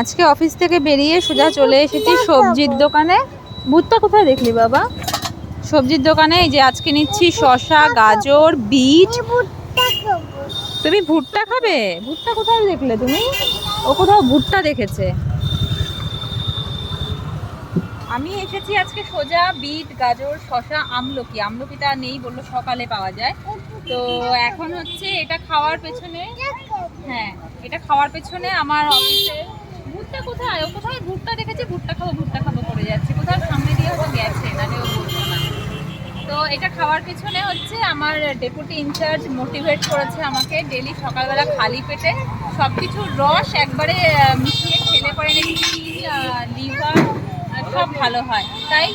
আজকে অফিস থেকে বেরিয়ে সোজা চলে এসেছি সবজির দোকানে। ভুট্টা কোথায় দেখলি বাবা? সবজির দোকানে এই যে আজকে নিচ্ছি শশা গাজর বিট তুমি ভুট্টা খাবে? ভুট্টা কোথায় দেখলে তুমি? ও কোথাও ভুট্টা দেখেছে। আমি এসেছি আজকে সোজা বিট গাজর, শসা, আমলকি। আমলকিটা নেই বলল সকালে পাওয়া যায়। তো এখন হচ্ছে এটা খাওয়ার পেছনে হ্যাঁ এটা খাওয়ার পেছনে আমার অফিসে ভুট্টা কোথায়? ও কোথায়? ভুট্টা দেখেছি, ভুট্টা খাব ভুট্টা খাব করে যাচ্ছে। কোথাও সামনে দিয়ে হয়তো গেছে নাহলে ও বলতো না তো এটা খাওয়ার পেছনে হচ্ছে আমার ডেপুটি ইনচার্জ মোটিভেট করেছে আমাকে ডেলি সকালবেলা খালি পেটে সব কিছুর রস একবারে মিশিয়ে খেলে পরে নাকি লিভার সব ভালো হয়। তাই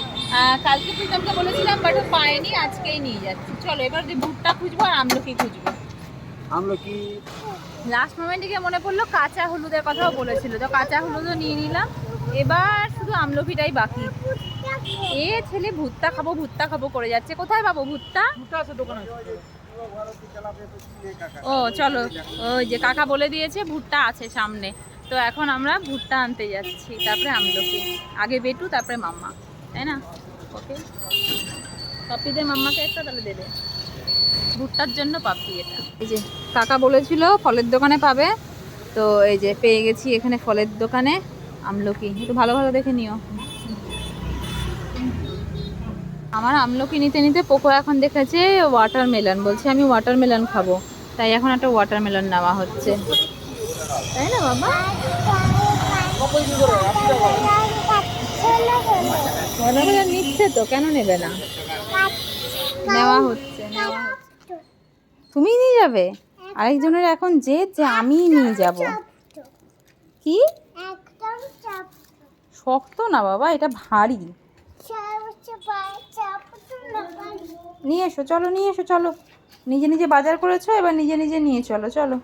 কালকে প্রীতমকে বলেছিলাম বাট ও পায়নি, আজকেই নিয়ে যাচ্ছি। চলো, এবার যে ভুট্টা খুঁজবো আর আমলকি খুঁজবো। আমরা কি লাস্ট মোমেন্টে গিয়ে মনে পড়ল কাঁচা হলুদের কথাও বলেছিল। তো কাঁচা হলুদও নিয়ে নিলাম। এবার শুধু আমলকিটাই বাকি। এ ছেলে ভুট্টা খাব ভুট্টা খাব করে যাচ্ছে। কোথায় পাবো ভুট্টা? দুটো ও চলো। ওই যে কাকা বলে দিয়েছে ভুট্টা আছে সামনে। তো এখন আমরা ভুট্টা আনতে যাচ্ছি। তারপরে আমলকি আগে বেটু তারপরে মাম্মা। তাই না? ওকে। পাপ্পি দে মাম্মাকে একটা তাহলে দে দে ভুট্টার জন্য পাপ্পি এটা। এই যে কাকা বলেছিল ফলের দোকানে পাবে। তো এই যে পেয়ে গেছি এখানে ফলের দোকানে আমলকি। একটু ভালো ভালো দেখে নিও। আমার আমলকি নিতে নিতে পোকো এখন দেখেছে ওয়াটারমেলন বলছে, আমি ওয়াটারমেলন খাব। তাই এখন একটা ওয়াটারমেলন নেওয়া হচ্ছে। তাই না বাবা? ওয়াটারমেলন নিচ্ছে তো, কেন নেবে না? নেওয়া হচ্ছে নেওয়া হচ্ছে। তুমি নিয়ে যাবে? আরেকজনের এখন যে যে আমি নিয়ে যাব। কি? একদম চাপ শক্ত না বাবা এটা ভারী। নিয়ে এসো চলো নিয়ে এসো চলো। নিজে নিজে বাজার করেছ এবার নিজে নিজে নিয়ে চলো চলো।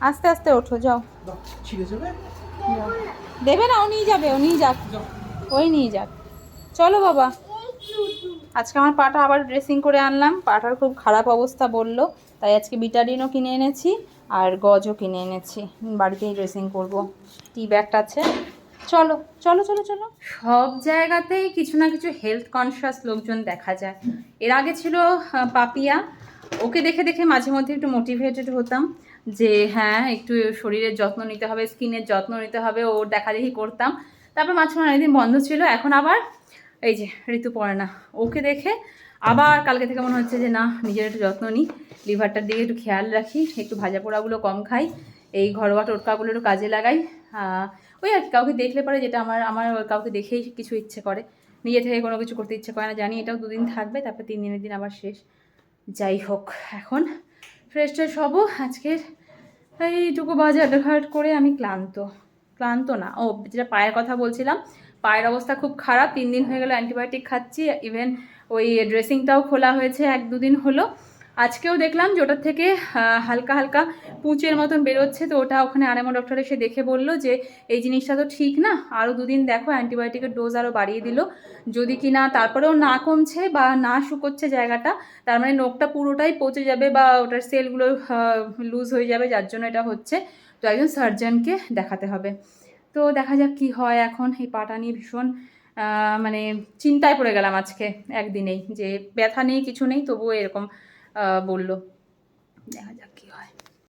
আস্তে আস্তে ওঠো যাও। যাও। দেবে না ও নিয়ে যাবে ও নিয়ে যাক। ওই নিয়ে যাক। চলো বাবা। আজকে আমার পাটা আবার ড্রেসিং করে আনলাম। পাটার খুব খারাপ অবস্থা বলল। তাই আজকে বিটাডিনও কিনে এনেছি আর গজও কিনে এনেছি। বাড়িতেই ড্রেসিং করব। টি ব্যাগটা আছে। চলো চলো চলো চলো। সব জায়গাতেই কিছু না কিছু হেলথ কনসিয়াস লোকজন দেখা যায়। এর আগে ছিল পাপিয়া। ওকে দেখে দেখে মাঝে মধ্যে একটু মোটিভেটেড হতাম যে হ্যাঁ একটু শরীরের যত্ন নিতে হবে স্কিনের যত্ন নিতে হবে, ওর দেখাদেখি করতাম। তারপর মাঝখানে অনেকদিন বন্ধ ছিল, এখন আবার এই যে, ঋতু পড়ে না। ওকে দেখে আবার কালকে থেকে মনে হচ্ছে যে, না, নিজের একটু যত্ন নিই। লিভারটার দিকে একটু খেয়াল রাখি, একটু ভাজা পোড়াগুলো কম খাই, এই ঘরোয়া টোটকাগুলো একটু কাজে লাগাই। ওই আর কাউকে দেখলে পরে যেটা আমার আমার কাউকে দেখেই কিছু ইচ্ছে করে। নিজে থেকে কোনো কিছু করতে ইচ্ছে করে না, জানি এটাও দুদিন থাকবে, তারপর তিন দিনের দিন আবার শেষ। যাই হোক, এখন ফ্রেশ ট্রেশ হব। আজকের এইটুকু বাজার ঘাট করে আমি ক্লান্ত। ক্লান্ত না। ও, যেটা পায়ের কথা বলছিলাম পায়ের অবস্থা খুব খারাপ, তিন দিন হয়ে গেল অ্যান্টিবায়োটিক খাচ্ছি ইভেন ওই ড্রেসিংটাও খোলা হয়েছে এক দুদিন হলো। আজকেও দেখলাম যে ওটার থেকে হালকা হালকা পুঁচের মতন বেরোচ্ছে, তো ওটা ওখানে আরএমও ডক্টর এসে দেখে বলল যে, এই জিনিসটা তো ঠিক না আরও দুদিন দেখো, অ্যান্টিবায়োটিকের ডোজ আরও বাড়িয়ে দিল। যদি কি না তারপরেও না কমছে বা না শুকোচ্ছে জায়গাটা, তার মানে নোকটা পুরোটাই পচে যাবে বা ওটার সেলগুলো লুজ হয়ে যাবে, যার জন্য এটা হচ্ছে। তো একজন সার্জনকে দেখাতে হবে। তো দেখা যাক কি হয়। এখন এই পাটা নিয়ে ভীষণ মানে চিন্তায় পড়ে গেলাম আজকে একদিনেই যে ব্যথা নেই, কিছু নেই, তবুও এরকম বলল। দেখা যাক